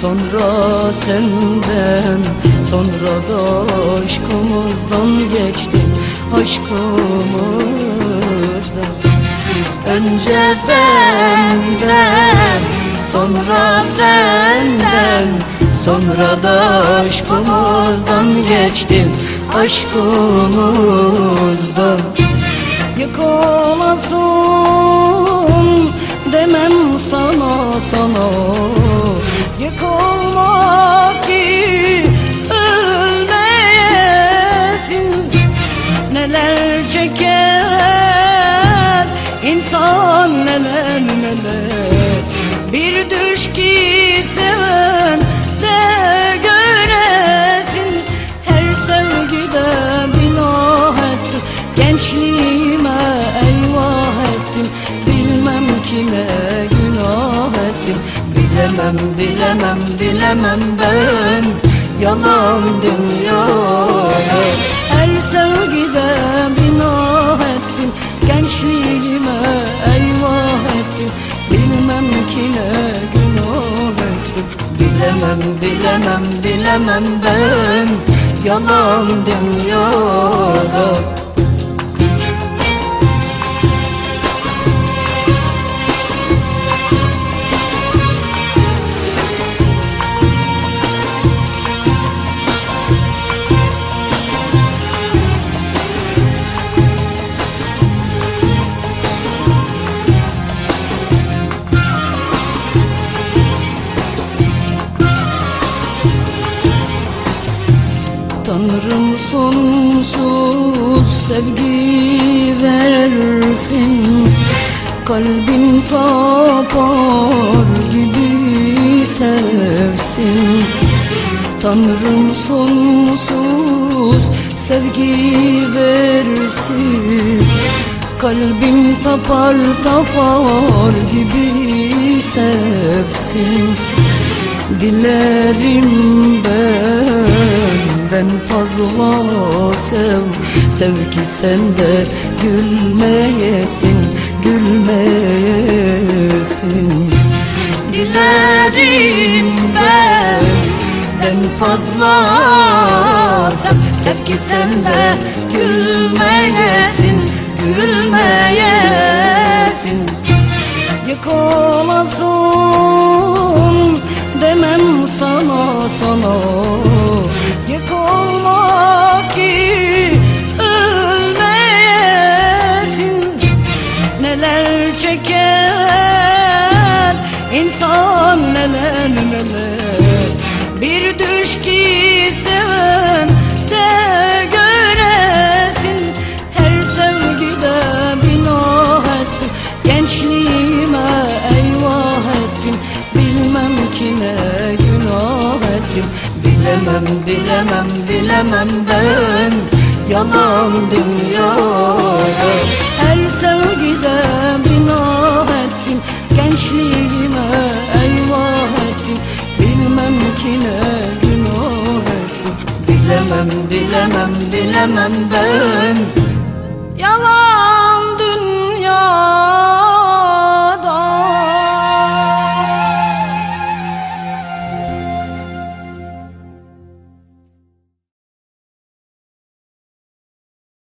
Sonra senden Sonra da aşkımızdan geçtim Aşkımızdan. Önce benden Sonra senden Sonra da aşkımızdan geçtim Aşkımızdan. Yıkılasın demem sana sana Yıkılma ki ölmeyesin Neler çeker insan neler neler Bilemem bilemem bilemem ben. Yalan dünyada Her sevgide binah ettim. Gençliğime eyvah ettim. Bilmem ki ne günah ettim. Bilemem bilemem bilemem ben. Yalan dünyada Tanrım sonsuz sevgi versin. Kalbin tapar gibi sevsin. Tanrım sonsuz sevgi versin. Kalbim tapar tapar gibi sevsin. Dilerim benden fazla sev. Sev ki sen de gülmeyesin, gülmeyesin. Dilerim benden fazla sev. Sev ki sen de gülmeyesin, gülmeyesin. Yıkılasın demem sana sana Bilemem bilemem bilemem ben. Yalan dünyada Her sevgide binah ettim Gençliğime eyvah ettim. Bilmem ki ne günah ettim. Bilemem bilemem bilemem ben